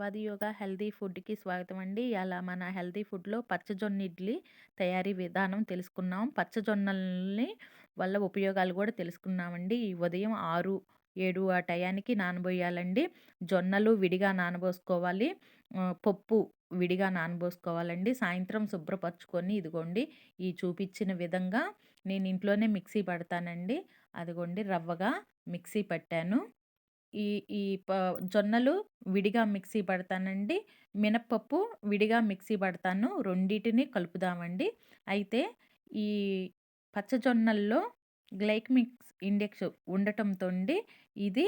Hyderabadi yoga healthy ఫుడ్‌కి స్వాగతం అండి. ఇయాల మన హెల్తీ ఫుడ్‌లో పచ్చజొన్న ఇడ్లీ తయారీ విధానం తెలుసుకున్నాం. పచ్చజొన్నల్ని వల్ల ఉపయోగాలు కూడా తెలుసుకున్నామండి. ఈ ఉదయం 6, 7 ఆ టయానికి నానబోయాలండి. జొన్నలు విడిగా నానబోసుకోవాలి. పప్పు విడిగా నానబోసుకోవాలండి. సాయంత్రం శుభ్రపరచుకొని ఇదిగోండి ఈ చూపించిన విధంగా నేను ఇంట్లోనే మిక్సీ పడతానండి. అదిగోండి రవ్వగా మిక్సీ పట్టాను. ఈ ఈ ప జొన్నలు విడిగా మిక్సీ పడతానండి. మినప్పప్పు విడిగా మిక్సీ పడతాను. రెండింటిని కలుపుదామండి. అయితే ఈ పచ్చజొన్నల్లో గ్లైకమిక్స్ ఇండెక్స్ ఉండటంతోండి ఇది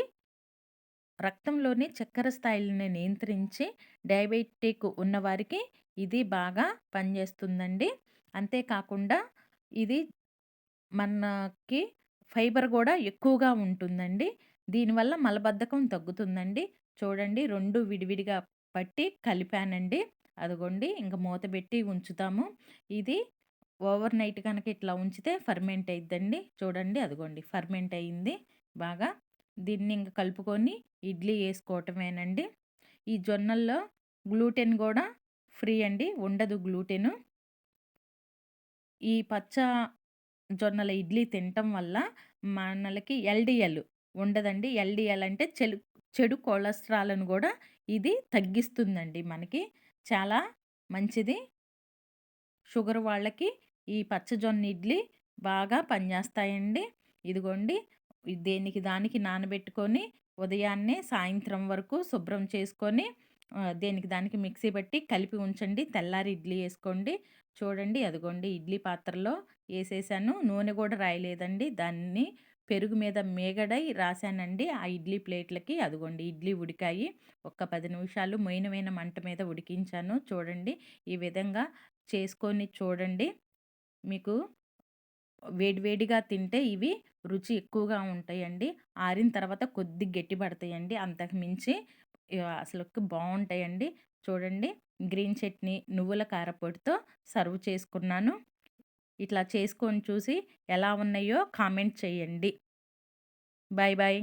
రక్తంలోని చక్కెర స్థాయిలని నియంత్రించి డయాబెటిక్ ఉన్నవారికి ఇది బాగా పనిచేస్తుందండి. అంతేకాకుండా ఇది మనకి ఫైబర్ కూడా ఎక్కువగా ఉంటుందండి. దీనివల్ల మలబద్ధకం తగ్గుతుందండి. చూడండి రెండు విడివిడిగా పట్టి కలిపానండి. అదిగోండి ఇంకా మూత పెట్టి ఉంచుతాము. ఇది ఓవర్ నైట్ కనుక ఇట్లా ఉంచితే ఫర్మెంట్ అయిద్దండి. చూడండి అదిగోండి ఫర్మెంట్ అయింది బాగా. దీన్ని ఇంకా కలుపుకొని ఇడ్లీ వేసుకోవటమేనండి ఈ జొన్నల్లో గ్లూటెన్ కూడా ఫ్రీ అండి. ఉండదు గ్లూటెను. ఈ పచ్చ జొన్నల ఇడ్లీ తినటం వల్ల మనలకి ఎల్‌డిఎల్ ఉండదండి. ఎల్‌డిఎల్ అంటే చెడు చెడు కొలెస్ట్రాల్‌ను కూడా ఇది తగ్గిస్తుందండి మనకి. చాలా మంచిది. షుగర్ వాళ్ళకి ఈ పచ్చజొన్న ఇడ్లీ బాగా పనిచేస్తాయండి. ఇదిగోండి దేనికి దానికి నానబెట్టుకొని ఉదయాన్నే సాయంత్రం వరకు శుభ్రం చేసుకొని దేనికి దానికి మిక్సీ పెట్టి కలిపి ఉంచండి. తెల్లారి ఇడ్లీ వేసుకోండి చూడండి అదిగోండి ఇడ్లీ పాత్రలో వేసేసాను నూనె కూడా రాయలేదండి. దాన్ని పెరుగు మీద మేగడై రాశానండి ఆ ఇడ్లీ ప్లేట్లకి. అదిగోండి ఇడ్లీ ఉడికాయి. ఒక్క పది నిమిషాలు మొయినమైన మంట మీద ఉడికించాను. చూడండి ఈ విధంగా చేసుకొని చూడండి. మీకు వేడివేడిగా తింటే ఇవి రుచి ఎక్కువగా ఉంటాయండి. ఆరిన తర్వాత కొద్దిగా గట్టి పడతాయండి. అంతకు మించి అసలు బాగుంటాయండి చూడండి గ్రీన్ చట్నీ, నువ్వుల కారపొడితో సర్వ్ చేసుకున్నాను. ఇట్లా చేసుకొని చూసి ఎలా ఉన్నాయో కామెంట్ చేయండి. Bye bye.